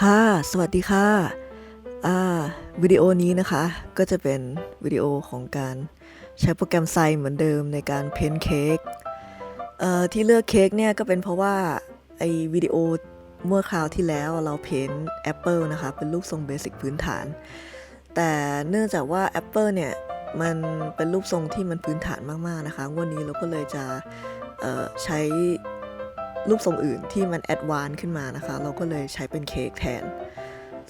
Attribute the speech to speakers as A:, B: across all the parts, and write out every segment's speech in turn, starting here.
A: ค่ะ สวัสดีค่ะ อ่า วิดีโอนี้นะคะ ก็จะเป็นวิดีโอของการใช้โปรแกรมไซเหมือนเดิมในการเพ้นเค้ก เอ่อ ที่เลือกเค้กเนี่ยก็เป็นเพราะว่า ไอวิดีโอเมื่อคราวที่แล้วเราเพ้นแอปเปิลนะคะ เป็นรูปทรงเบสิกพื้นฐาน แต่เนื่องจากว่าแอปเปิลเนี่ย มันเป็นรูปทรงที่มันพื้นฐานมาก ๆ นะคะ วันนี้เราก็เลยจะใช้ รูปทรงอื่นที่มันแอดวานขึ้นมานะคะ เราก็เลยใช้เป็นเค้กแทน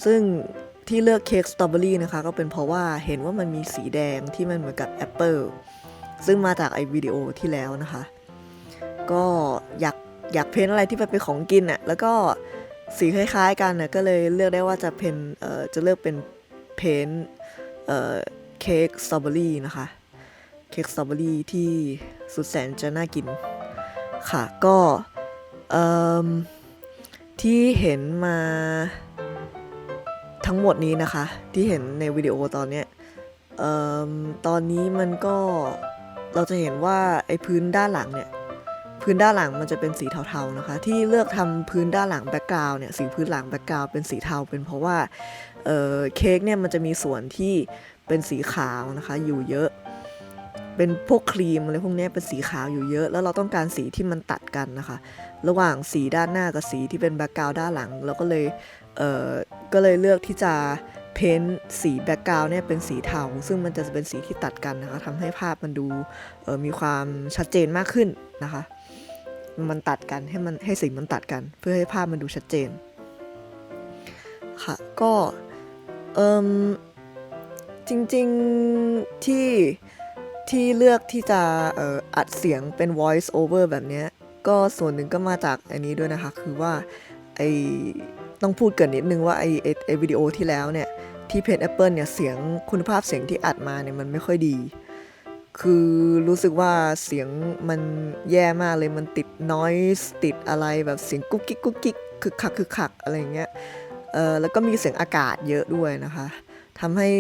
A: ซึ่งที่เลือกเค้กสตรอเบอรี่นะคะ ก็เป็นเพราะว่าเห็นว่ามันมีสีแดงที่มันเหมือนกับแอปเปิลซึ่งมาจากไอวิดีโอที่แล้วนะคะ ก็อยากอยากเพ้นอะไรที่มันเป็นของกินอะ่ะแล้วก็สีคล้ายๆกันน่ะก็เลยเลือกได้ว่าจะเพ้นเอ่อจะเลือกเป็นเพ้นเอ่อเค้กสตรอเบอรี่นะคะเค้กสตรอเบอรี่ที่สุดแสนจะน่ากินค่ะก็ ที่เห็นมาทั้งหมดนี้นะคะ ที่เห็นในวิดีโอตอนเนี้ยเอิ่มตอนนี้มันก็เราจะเห็นว่าไอ้พื้นด้านหลังเนี่ยพื้นด้านหลังมันจะเป็นสีเทาๆนะคะ ที่เลือกทำพื้นด้านหลังแบ็กกราวน์เนี่ยสีพื้นหลังแบ็กกราวน์เป็นสีเทาเป็นเพราะว่าเเค้กเนี่ยมันจะมีส่วนที่เป็นสีขาวนะคะอยู่เยอะ เป็นพวกครีมอะไรพวกนี้เป็นสีขาวอยู่เยอะ แล้วเราต้องการสีที่มันตัดกันนะคะ ระหว่างสีด้านหน้ากับสีที่เป็นแบ็กกราวด์ด้านหลังเราก็เลยเออก็เลยเลือกที่จะเพ้นท์สีแบ็กกราวด์เนี่ยเป็นสีเทาซึ่งมันจะเป็นสีที่ตัดกันนะคะทำให้ภาพมันดูเออมีความชัดเจนมากขึ้นนะคะ มันตัดกันให้มันให้สีมันตัดกัน เพื่อให้ภาพมันดูชัดเจนค่ะก็เอ่มจริงๆที่ ที่เลือกที่จะอออัดเสียงเป็น voice over แบบนี้ก็ส่วนหนึ่งก็มาจากอันนี้ด้วยนะคะ คือว่าไอต้องพูดเกินนิดนึงว่าไอไอไอวิดีโอที่แล้วเนี่ย ที่เพจ Apple เนี่ยเสียงคุณภาพเสียงที่อัดมาเนี่ยมันไม่ค่อยดี คือรู้สึกว่าเสียงมันแย่มากเลยมันติด noise ติดอะไรแบบเสียงกุ๊กกิ๊กกุ๊กกิ๊กคึกคักคึกคักอะไรเงี้ยเออแล้วก็มีเสียงอากาศเยอะด้วยนะคะทำให้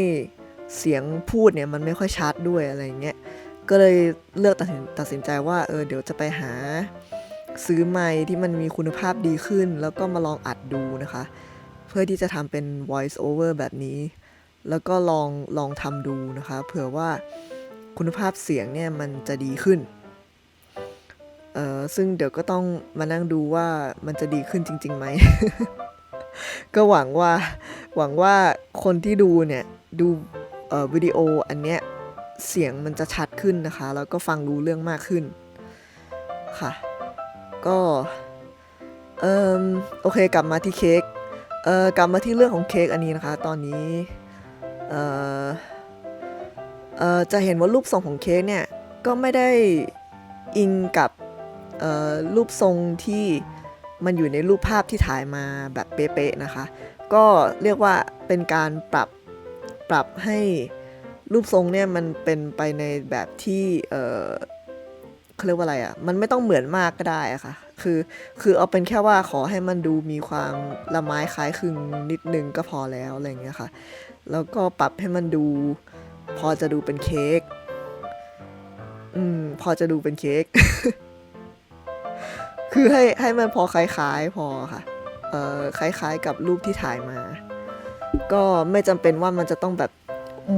A: เสียงพูดเนี่ยมันไม่ค่อยชัดด้วยอะไรเงี้ย ก็เลยเลือกตัดสินตัดสินใจว่าเออเดี๋ยวจะไปหาซื้อไมค์ที่มันมีคุณภาพดีขึ้น แล้วก็มาลองอัดดูนะคะ เพื่อที่จะทำเป็น voice over แบบนี้ แล้วก็ลองลองทำดูนะคะ เผื่อว่าคุณภาพเสียงเนี่ยมันจะดีขึ้นเออซึ่งเดี๋ยวก็ต้องมานั่งดูว่ามันจะดีขึ้นจริงๆไหม ก็หวังว่าหวังว่าคนที่ดูเนี่ยดู วิดีโออันเนี้ยเสียงมันจะชัดขึ้นนะคะ แล้วก็ฟังรู้เรื่องมากขึ้นค่ะ ก็เอ่มโอเคกลับมาที่เค้กเออกลับมาที่เรื่องของเค้กอันนี้นะคะ ตอนนี้เออเออจะเห็นว่ารูปทรงของเค้กเนี่ยก็ไม่ได้อิงกับเออรูปทรงที่มันอยู่ในรูปภาพที่ถ่ายมาแบบเป๊ะๆนะคะ ก็เรียกว่าเป็นการปรับ ปรับให้รูปทรงเนี่ยมันเป็นไปในแบบที่เออเขาเรียกว่าอะไรอะ่ะ มันไม่ต้องเหมือนมากก็ได้อะค่ะ คือ คือเอาเป็นแค่ว่าขอให้มันดูมีความละไม้คล้ายคลึงนิดนึงก็พอแล้วอะไรเงี้ยค่ะ แล้วก็ปรับให้มันดู พอจะดูเป็นเค้ก อืม พอจะดูเป็นเค้ก คือให้ให้มันพอคล้ายๆพอค่ะ เอ่อคล้ายๆกับรูปที่ถ่ายมา ก็ไม่จำเป็นว่ามันจะต้องแบบ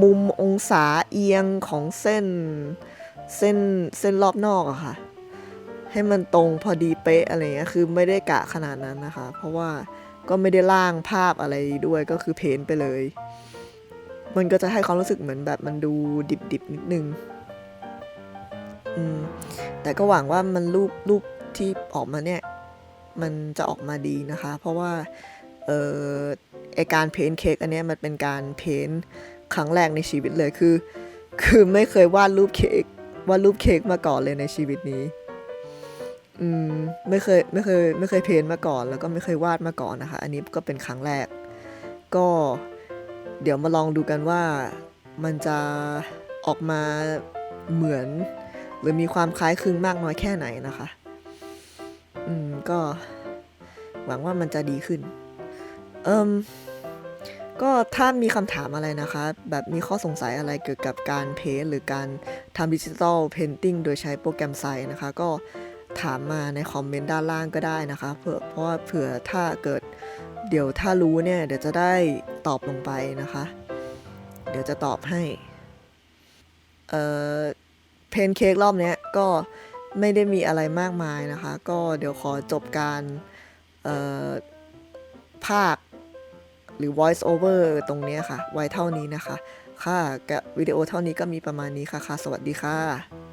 A: มุมองศาเอียงของเส้นเส้นเส้นรอบนอกอะค่ะ ให้มันตรงพอดีเป๊ะอะไรเงี้ยคือไม่ได้กะขนาดนั้นนะคะ เพราะว่าก็ไม่ได้ล่างภาพอะไรด้วยก็คือเพ้นไปเลย มันก็จะให้ความรู้สึกเหมือนแบบมันดูดิบๆนิดนึงอืมแต่ก็หวังว่ามันรูปรูปที่ออกมาเนี่ย มันจะออกมาดีนะคะ เพราะว่าเออ ไอการเพ้นเค้กอันนี้มันเป็นการเพ้นครั้งแรกในชีวิตเลยคือ คือไม่เคยวาดรูปเค้กวาดรูปเค้กมาก่อนเลยในชีวิตนี้อืมไม่เคยไม่เคยไม่เคยเพ้นมาก่อน แล้วก็ไม่เคยวาดมาก่อนนะคะ อันนี้ก็เป็นครั้งแรก ก็เดี๋ยวมาลองดูกันว่ามันจะออกมาเหมือน หรือมีความคล้ายคลึงมากน้อยแค่ไหนนะคะ อืมก็หวังว่ามันจะดีขึ้น เอิมก็ถ้ามีคำถามอะไรนะคะ แบบมีข้อสงสัยอะไรเกี่ยวกับการเพ้นท์หรือการทำดิจิทัลเพนติ้งโดยใช้โปรแกรมไซนะคะ ก็ถามมาในคอมเมนต์ด้านล่างก็ได้นะคะเผื่อเพราะว่าเผื่อถ้าเกิดเดี๋ยวถ้ารู้เนี่ยเดี๋ยวจะได้ตอบลงไปนะคะ เดี๋ยวจะตอบให้ เอ่อเพนเค้กรอบเนี้ยก็ไม่ได้มีอะไรมากมายนะคะ ก็เดี๋ยวขอจบการภาค หรือ voice over ตรงนี้ค่ะ ไว้เท่านี้นะคะ ค่ะกับวิดีโอเท่านี้ก็มีประมาณนี้ค่ะค่ะ สวัสดีค่ะ